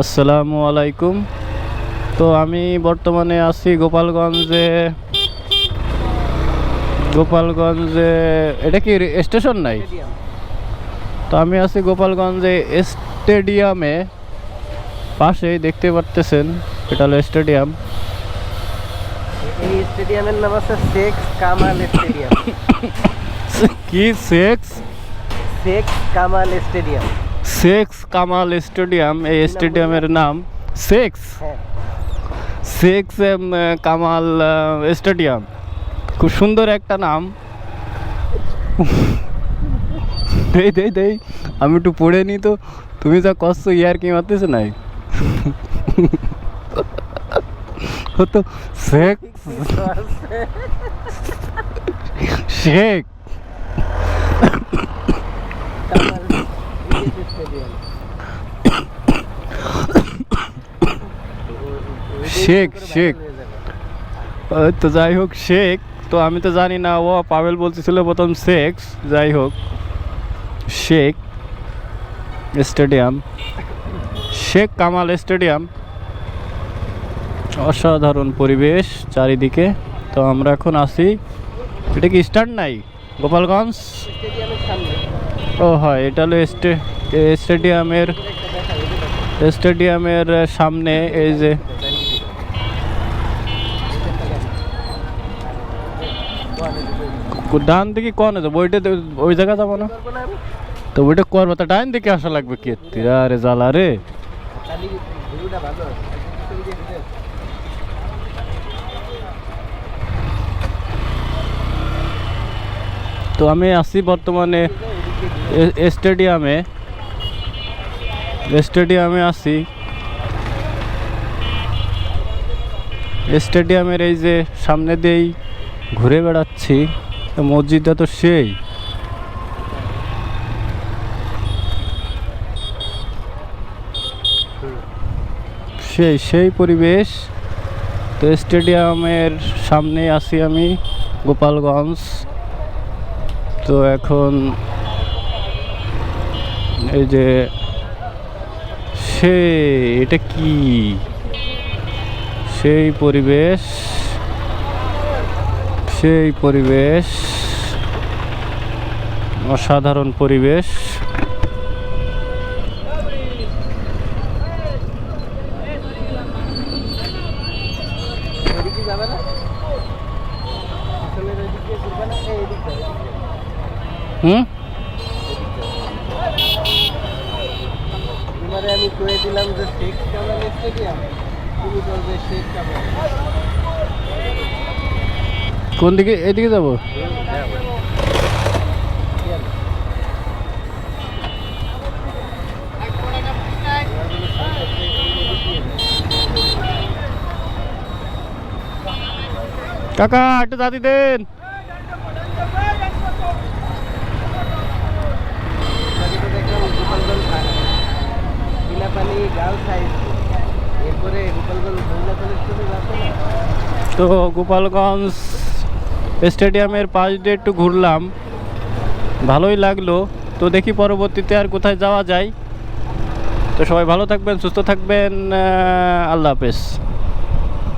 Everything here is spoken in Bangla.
আসসালামু আলাইকুম। তো আমি বর্তমানে আছি গোপালগঞ্জে। গোপালগঞ্জে এটা কি স্টেশন নাই? তো আমি আছি গোপালগঞ্জে স্টেডিয়ামে। পাশেই দেখতে পারতেছেন এটা হলো স্টেডিয়াম। এই স্টেডিয়ামের নাম আছে শেখ কামাল স্টেডিয়াম। কি সেক্স শেখ কামাল স্টেডিয়াম। সেক্স কামাল স্টেডিয়াম এই স্টেডিয়ামের নাম সেক্স। হ্যাঁ। এম, কামাল স্টেডিয়াম। খুব সুন্দর একটা নাম। দেই দেই দেই আমি একটু পড়ে নি তো। তুমি যা কষ্ট ইয়ার কি মারতেছে নাই? তো শেখ শেখ কামাল স্টেডিয়াম শেখ, শেখ। তো যাই হোক শেখ। তো আমি তো জানি না ও পাবেল বলতেছিল প্রথম সেক্স যাই হোক শেখ স্টেডিয়াম। শেখ কামাল স্টেডিয়াম। অসাধারণ পরিবেশ চারিদিকে। তো আমরা এখন আসি এটা কি স্টার্ট নাই? গোপালগঞ্জ? ও হয় এটা হলো স্টে স্টেডিয়ামের স্টেডিয়ামের সামনে এই যে ডান দিকে কোন আছে বইটা ওই জায়গা যাব না? তো ওইটা করব, তা ডান দিকে আসা লাগবে কি? তিরা রে জ্বালা রে। তো আমি আছি বর্তমানে স্টেডিয়ামে। স্টেডিয়ামে আছি। স্টেডিয়ামের এই যে সামনে দিয়েই ঘুরে বেড়াচ্ছি মসজিদটা তো সেই। সেই সেই পরিবেশ। তো স্টেডিয়ামের সামনে আছি আমি, গোপালগঞ্জ। তো এখন এই যে সে এটা কি? সেই পরিবেশ সেই পরিবেশ অসাধারণ পরিবেশ। ওইদিকে তোমারে আমি কয়ে দিলাম যে শেখ কামাল স্টেডিয়াম তুমি বলবে শেখ কামাল কোন দিকে? এদিকে যাব? কাকা, একটু দাদি দেন। তো গোপালগঞ্জ স্টেডিয়ামের পাশ দিয়ে একটু ঘুরলাম। ভালোই লাগল। তো দেখি পরবর্তীতে আর কোথায় যাওয়া যায়। তো সবাই ভালো থাকবেন, সুস্থ থাকবেন আল্লাহ হাফেজ।